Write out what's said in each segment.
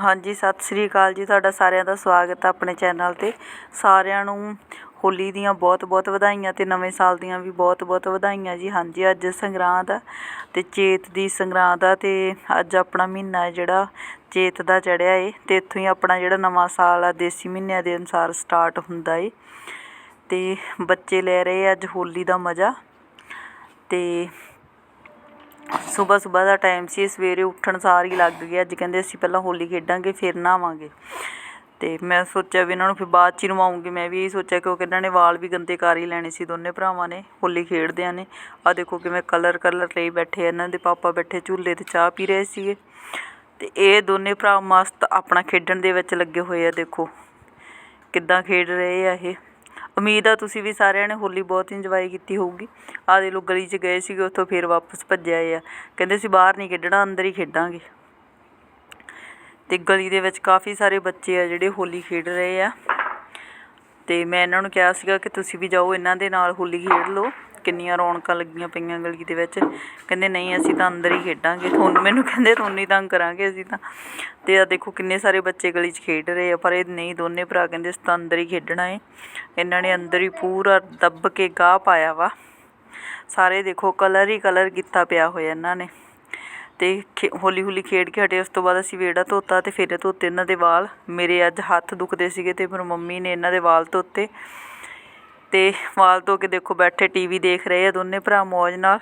ਹਾਂਜੀ, ਸਤਿ ਸ੍ਰੀ ਅਕਾਲ ਜੀ। ਤੁਹਾਡਾ ਸਾਰਿਆਂ ਦਾ ਸਵਾਗਤ ਹੈ ਆਪਣੇ ਚੈਨਲ 'ਤੇ। ਸਾਰਿਆਂ ਨੂੰ ਹੋਲੀ ਦੀਆਂ ਬਹੁਤ ਬਹੁਤ ਵਧਾਈਆਂ ਅਤੇ ਨਵੇਂ ਸਾਲ ਦੀਆਂ ਵੀ ਬਹੁਤ ਬਹੁਤ ਵਧਾਈਆਂ ਜੀ। ਹਾਂਜੀ, ਅੱਜ ਸੰਗਰਾਂਦ ਆ ਅਤੇ ਚੇਤ ਦੀ ਸੰਗਰਾਂਦ ਆ ਅਤੇ ਅੱਜ ਆਪਣਾ ਮਹੀਨਾ ਹੈ ਜਿਹੜਾ ਚੇਤ ਦਾ ਚੜ੍ਹਿਆ ਏ ਅਤੇ ਇੱਥੋਂ ਹੀ ਆਪਣਾ ਜਿਹੜਾ ਨਵਾਂ ਸਾਲ ਆ, ਦੇਸੀ ਮਹੀਨਿਆਂ ਦੇ ਅਨੁਸਾਰ ਸਟਾਰਟ ਹੁੰਦਾ ਏ। ਅਤੇ ਬੱਚੇ ਲੈ ਰਹੇ ਅੱਜ ਹੋਲੀ ਦਾ ਮਜ਼ਾ ਅਤੇ ਸੁਬਹ ਸੁਬਹ ਦਾ ਟਾਈਮ ਸੀ, ਸਵੇਰੇ ਉੱਠਣ ਸਾਰ ਹੀ ਲੱਗ ਗਏ। ਅੱਜ ਕਹਿੰਦੇ ਅਸੀਂ ਪਹਿਲਾਂ ਹੋਲੀ ਖੇਡਾਂਗੇ, ਫਿਰ ਨਹਾਵਾਂਗੇ। ਅਤੇ ਮੈਂ ਸੋਚਿਆ ਵੀ ਇਹਨਾਂ ਨੂੰ ਫਿਰ ਬਾਅਦ 'ਚ ਹੀ ਨਵਾਉਂਗੀ। ਮੈਂ ਵੀ ਇਹੀ ਸੋਚਿਆ ਕਿਉਂਕਿ ਇਹਨਾਂ ਨੇ ਵਾਲ ਵੀ ਗੰਦੇ ਕਰ ਹੀ ਲੈਣੇ ਸੀ ਦੋਨੇ ਭਰਾਵਾਂ ਨੇ, ਹੋਲੀ ਖੇਡਦਿਆਂ ਨੇ। ਆਹ ਦੇਖੋ ਕਿਵੇਂ ਕਲਰ ਕਲਰ ਲਈ ਬੈਠੇ ਇਹਨਾਂ ਦੇ, ਪਾਪਾ ਬੈਠੇ ਝੂਲੇ 'ਤੇ ਚਾਹ ਪੀ ਰਹੇ ਸੀਗੇ। ਅਤੇ ਇਹ ਦੋਨੇ ਭਰਾ ਮਸਤ ਆਪਣਾ ਖੇਡਣ ਦੇ ਵਿੱਚ ਲੱਗੇ ਹੋਏ ਆ, ਦੇਖੋ। ਕਿੱਦਾਂ ਖੇਡ ਰਹੇ ਆ ਇਹ। ਉਮੀਦ ਆ ਤੁਸੀਂ ਵੀ ਸਾਰਿਆਂ ਨੇ ਹੋਲੀ ਬਹੁਤ ਇੰਜੋਏ ਕੀਤੀ ਹੋਊਗੀ। ਆਹ ਦੇ ਲੋ ਗਲੀ 'ਚ ਗਏ ਸੀਗੇ, ਉੱਥੋਂ ਫਿਰ ਵਾਪਸ ਭੱਜੇ ਆਏ ਆ। ਕਹਿੰਦੇ ਸੀ ਬਾਹਰ ਨਹੀਂ ਖੇਡਣਾ, ਅੰਦਰ ਹੀ ਖੇਡਾਂਗੇ। ਅਤੇ ਗਲੀ ਦੇ ਵਿੱਚ ਕਾਫੀ ਸਾਰੇ ਬੱਚੇ ਆ ਜਿਹੜੇ ਹੋਲੀ ਖੇਡ ਰਹੇ ਆ। ਅਤੇ ਮੈਂ ਇਹਨਾਂ ਨੂੰ ਕਿਹਾ ਸੀਗਾ ਕਿ ਤੁਸੀਂ ਵੀ ਜਾਓ, ਇਹਨਾਂ ਦੇ ਨਾਲ ਹੋਲੀ ਖੇਡ ਲਓ। ਕਿੰਨੀਆਂ ਰੌਣਕਾਂ ਲੱਗੀਆਂ ਪਈਆਂ ਗਲੀ ਦੇ ਵਿੱਚ। ਕਹਿੰਦੇ, ਨਹੀਂ, ਅਸੀਂ ਤਾਂ ਅੰਦਰ ਹੀ ਖੇਡਾਂਗੇ। ਤੁਹਾਨੂੰ ਮੈਨੂੰ ਕਹਿੰਦੇ ਤੁਹਾਨੂੰ ਹੀ ਤੰਗ ਕਰਾਂਗੇ ਅਸੀਂ ਤਾਂ। ਅਤੇ ਆ ਦੇਖੋ ਕਿੰਨੇ ਸਾਰੇ ਬੱਚੇ ਗਲੀ 'ਚ ਖੇਡ ਰਹੇ ਆ, ਪਰ ਇਹ ਨਹੀਂ, ਦੋਨੇ ਭਰਾ ਕਹਿੰਦੇ, ਅਸੀਂ ਤਾਂ ਅੰਦਰ ਹੀ ਖੇਡਣਾ ਏ। ਇਹਨਾਂ ਨੇ ਅੰਦਰ ਹੀ ਪੂਰਾ ਦੱਬ ਕੇ ਗਾਹ ਪਾਇਆ ਵਾ। ਸਾਰੇ ਦੇਖੋ ਕਲਰ ਹੀ ਕਲਰ ਕੀਤਾ ਪਿਆ ਹੋਇਆ ਇਹਨਾਂ ਨੇ। ਅਤੇ ਖੇ ਹੌਲੀ ਹੌਲੀ ਖੇਡ ਕੇ ਹਟੇ, ਉਸ ਤੋਂ ਬਾਅਦ ਅਸੀਂ ਵਿਹੜਾ ਧੋਤਾ ਅਤੇ ਫਿਰ ਧੋਤੇ ਇਹਨਾਂ ਦੇ ਵਾਲ। ਮੇਰੇ ਅੱਜ ਹੱਥ ਦੁਖਦੇ ਸੀਗੇ ਅਤੇ ਫਿਰ ਮੰਮੀ ਨੇ ਇਹਨਾਂ ਦੇ ਵਾਲ ਧੋਤੇ। ਅਤੇ ਵਾਲ ਧੋ ਕੇ ਦੇਖੋ ਬੈਠੇ ਟੀ ਵੀ ਦੇਖ ਰਹੇ ਆ ਦੋਨੇ ਭਰਾ ਮੌਜ ਨਾਲ।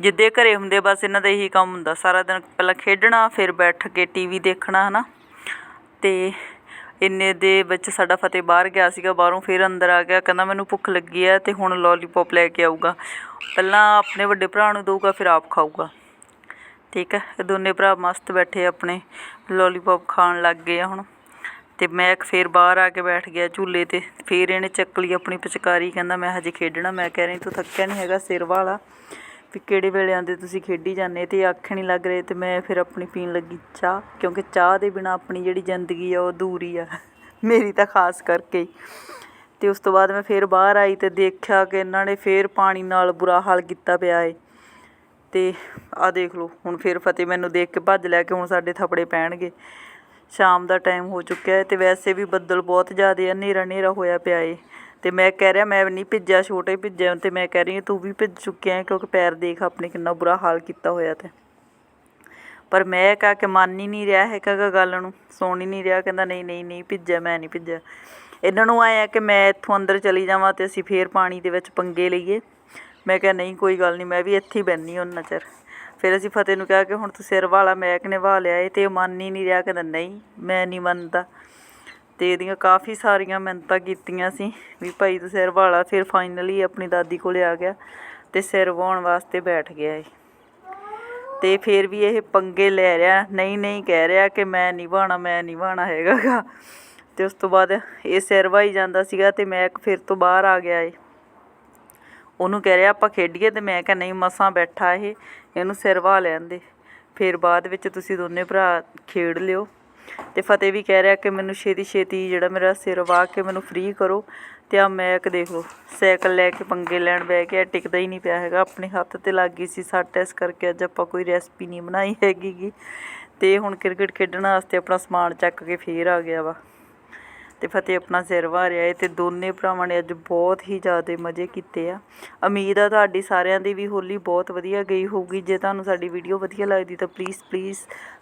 ਜਿੱਦੇ ਘਰੇ ਹੁੰਦੇ ਬਸ ਇਹਨਾਂ ਦਾ ਇਹੀ ਕੰਮ ਹੁੰਦਾ, ਸਾਰਾ ਦਿਨ ਪਹਿਲਾਂ ਖੇਡਣਾ, ਫਿਰ ਬੈਠ ਕੇ ਟੀ ਵੀ ਦੇਖਣਾ ਹੈ ਨਾ ਅਤੇ ਇੰਨੇ ਦੇ ਵਿੱਚ ਸਾਡਾ ਫਤਿਹ ਬਾਹਰ ਗਿਆ ਸੀਗਾ, ਬਾਹਰੋਂ ਫਿਰ ਅੰਦਰ ਆ ਗਿਆ, ਕਹਿੰਦਾ ਮੈਨੂੰ ਭੁੱਖ ਲੱਗੀ ਹੈ ਅਤੇ ਹੁਣ ਲੋਲੀਪੋਪ ਲੈ ਕੇ ਆਊਗਾ। ਪਹਿਲਾਂ ਆਪਣੇ ਵੱਡੇ ਭਰਾ ਨੂੰ ਦਊਗਾ, ਫਿਰ ਆਪ ਖਾਊਗਾ। ਠੀਕ ਹੈ ਇਹ ਦੋਨੇ ਭਰਾ ਮਸਤ ਬੈਠੇ ਆਪਣੇ ਲੋਲੀਪੋਪ ਖਾਣ ਲੱਗ ਗਏ ਆ ਹੁਣ। ਅਤੇ ਮੈਂ ਫਿਰ ਬਾਹਰ ਆ ਕੇ ਬੈਠ ਗਿਆ ਝੂਲੇ 'ਤੇ। ਫਿਰ ਇਹਨੇ ਚੱਕ ਲਈ ਆਪਣੀ ਪਿਚਕਾਰੀ, ਕਹਿੰਦਾ ਮੈਂ ਹਜੇ ਖੇਡਣਾ। ਮੈਂ ਕਹਿ ਰਹੀ, ਤੂੰ ਥੱਕਿਆ ਨਹੀਂ ਹੈਗਾ ਸਿਰ ਵਾਲਾ? ਵੀ ਕਿਹੜੇ ਵੇਲੇ ਆਂਦੇ ਤੁਸੀਂ ਖੇਡੀ ਜਾਂਦੇ? ਅਤੇ ਅੱਖ ਨਹੀਂ ਲੱਗ ਰਹੇ ਅਤੇ ਮੈਂ ਫਿਰ ਆਪਣੀ ਪੀਣ ਲੱਗੀ ਚਾਹ, ਕਿਉਂਕਿ ਚਾਹ ਦੇ ਬਿਨਾ ਆਪਣੀ ਜਿਹੜੀ ਜ਼ਿੰਦਗੀ ਆ ਉਹ ਅਧੂਰੀ ਆ। ਮੇਰੀ ਤਾਂ ਖਾਸ ਕਰਕੇ ਹੀ। ਅਤੇ ਉਸ ਤੋਂ ਬਾਅਦ ਮੈਂ ਫਿਰ ਬਾਹਰ ਆਈ ਅਤੇ ਦੇਖਿਆ ਕਿ ਇਹਨਾਂ ਨੇ ਫਿਰ ਪਾਣੀ ਨਾਲ ਬੁਰਾ ਹਾਲ ਕੀਤਾ ਪਿਆ ਏ। ਅਤੇ ਆਹ ਦੇਖ ਲਓ, ਹੁਣ ਫਿਰ ਫਤਿਹ ਮੈਨੂੰ ਦੇਖ ਕੇ ਭੱਜ ਲਿਆ ਕਿ ਹੁਣ ਸਾਡੇ ਥੱਪੜੇ ਪੈਣਗੇ। ਸ਼ਾਮ ਦਾ ਟਾਈਮ ਹੋ ਚੁੱਕਿਆ ਹੈ ਅਤੇ ਵੈਸੇ ਵੀ ਬੱਦਲ ਬਹੁਤ ਜ਼ਿਆਦਾ ਆ ਹਨੇਰਾ ਹਨੇਰਾ ਹੋਇਆ ਪਿਆ ਏ। ਅਤੇ ਮੈਂ ਕਹਿ ਰਿਹਾ, ਮੈਂ ਨਹੀਂ ਭਿੱਜਿਆ, ਛੋਟੇ ਭਿੱਜਿਆ ਅਤੇ ਮੈਂ ਕਹਿ ਰਹੀ ਹਾਂ, ਤੂੰ ਵੀ ਭਿੱਜ ਚੁੱਕਿਆ ਕਿਉਂਕਿ ਪੈਰ ਦੇਖ ਆਪਣੇ ਕਿੰਨਾ ਬੁਰਾ ਹਾਲ ਕੀਤਾ ਹੋਇਆ ਤੇ। ਪਰ ਮੈਂ ਕਹਾ ਕਿ ਮੰਨ ਹੀ ਨਹੀਂ ਰਿਹਾ ਹੈਗਾ ਗਾ ਗੱਲ ਨੂੰ, ਸੁਣ ਹੀ ਨਹੀਂ ਰਿਹਾ, ਕਹਿੰਦਾ ਨਹੀਂ ਨਹੀਂ ਨਹੀਂ ਭਿੱਜਿਆ, ਮੈਂ ਨਹੀਂ ਭਿੱਜਿਆ। ਇਹਨਾਂ ਨੂੰ ਆਇਆ ਕਿ ਮੈਂ ਇੱਥੋਂ ਅੰਦਰ ਚਲੀ ਜਾਵਾਂ ਅਤੇ ਅਸੀਂ ਫੇਰ ਪਾਣੀ ਦੇ ਵਿੱਚ ਪੰਗੇ ਲਈਏ। ਮੈਂ ਕਿਹਾ, ਨਹੀਂ, ਕੋਈ ਗੱਲ ਨਹੀਂ, ਮੈਂ ਵੀ ਇੱਥੇ ਹੀ ਬਹਿੰਦੀ ਉਹਨਾਂ ਚਿਰ। ਫਿਰ ਅਸੀਂ ਫਤਿਹ ਨੂੰ ਕਿਹਾ ਕਿ ਹੁਣ ਤੂੰ ਸਿਰ ਵਾਲਾ ਮੈਂ ਕਿਨੇ ਵਾਹ ਲਿਆ ਏ ਅਤੇ ਉਹ ਮੰਨ ਹੀ ਨਹੀਂ ਰਿਹਾ ਕਹਿੰਦਾ ਨਹੀਂ, ਮੈਂ ਨਹੀਂ ਮੰਨਦਾ। ਅਤੇ ਇਹਦੀਆਂ ਕਾਫੀ ਸਾਰੀਆਂ ਮਿੰਨਤਾਂ ਕੀਤੀਆਂ ਸੀ ਵੀ ਭਾਈ ਤੂੰ ਸਿਰ ਵਾਲਾ, ਫਿਰ ਫਾਈਨਲੀ ਆਪਣੀ ਦਾਦੀ ਕੋਲ ਆ ਗਿਆ ਅਤੇ ਸਿਰ ਵਾਹੁਣ ਵਾਸਤੇ ਬੈਠ ਗਿਆ ਏ ਅਤੇ ਫਿਰ ਵੀ ਇਹ ਪੰਗੇ ਲੈ ਰਿਹਾ, ਨਹੀਂ ਨਹੀਂ ਕਹਿ ਰਿਹਾ ਕਿ ਮੈਂ ਨਹੀਂ ਮੈਂ ਨਹੀਂ ਵਾਹਣਾ ਹੈਗਾ ਗਾ। ਅਤੇ ਉਸ ਤੋਂ ਬਾਅਦ ਇਹ ਸਿਰ ਵਾਹੀ ਜਾਂਦਾ ਸੀਗਾ ਅਤੇ ਮੈਂ ਫਿਰ ਤੋਂ ਬਾਹਰ ਆ ਗਿਆ ਏ। ਉਹਨੂੰ ਕਹਿ ਰਿਹਾ, ਆਪਾਂ ਖੇਡੀਏ? ਅਤੇ ਮੈਂ ਕਿਹਾ, ਨਹੀਂ, ਮਸਾਂ ਬੈਠਾ ਇਹ, ਇਹਨੂੰ ਸਿਰ ਵਾਹ ਲੈਣ ਦੇ। ਫਿਰ ਬਾਅਦ ਵਿੱਚ ਤੁਸੀਂ ਦੋਨੇ ਭਰਾ ਖੇਡ ਲਿਓ। ਅਤੇ ਫਤਿਹ ਵੀ ਕਹਿ ਰਿਹਾ ਕਿ ਮੈਨੂੰ ਛੇਤੀ ਛੇਤੀ ਜਿਹੜਾ ਮੇਰਾ ਸਿਰ ਵਾਹ ਕੇ ਮੈਨੂੰ ਫ੍ਰੀ ਕਰੋ ਅਤੇ ਆ ਮੈਂ ਇੱਕ ਦੇਖ ਲਓ। ਸਾਈਕਲ ਲੈ ਕੇ ਪੰਗੇ ਲੈਣ ਬਹਿ ਗਿਆ ਟਿਕਦਾ ਹੀ ਨਹੀਂ ਪਿਆ ਹੈਗਾ। ਆਪਣੇ ਹੱਥ 'ਤੇ ਲੱਗ ਗਈ ਸੀ ਸੱਟ, ਇਸ ਕਰਕੇ ਅੱਜ ਆਪਾਂ ਕੋਈ ਰੈਸਪੀ ਨਹੀਂ ਬਣਾਈ ਹੈਗੀ ਗੀ। ਅਤੇ ਹੁਣ ਕ੍ਰਿਕਟ ਖੇਡਣ ਵਾਸਤੇ ਆਪਣਾ ਸਮਾਨ ਚੱਕ ਕੇ ਫੇਰ ਆ ਗਿਆ ਵਾ। ਅਤੇ ਫਤਿਹ ਆਪਣਾ ਸਿਰ ਵਾਰਿਆ ਏ ਹੈ ਅਤੇ ਦੋਨੇ ਭਰਾਵਾਂ ਨੇ ਅੱਜ ਬਹੁਤ ਹੀ ਜ਼ਿਆਦਾ ਮਜ਼ੇ ਕੀਤੇ ਆ। ਉਮੀਦ ਆ ਤੁਹਾਡੀ ਸਾਰਿਆਂ ਦੀ ਵੀ ਹੋਲੀ ਬਹੁਤ ਵਧੀਆ ਗਈ ਹੋਊਗੀ। ਜੇ ਤੁਹਾਨੂੰ ਸਾਡੀ ਵੀਡੀਓ ਵਧੀਆ ਲੱਗਦੀ ਤਾਂ ਪਲੀਜ਼ ਪਲੀਜ਼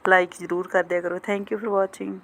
ਲਾਈਕ ਜ਼ਰੂਰ ਕਰ ਦਿਆ ਕਰੋ। Thank you for watching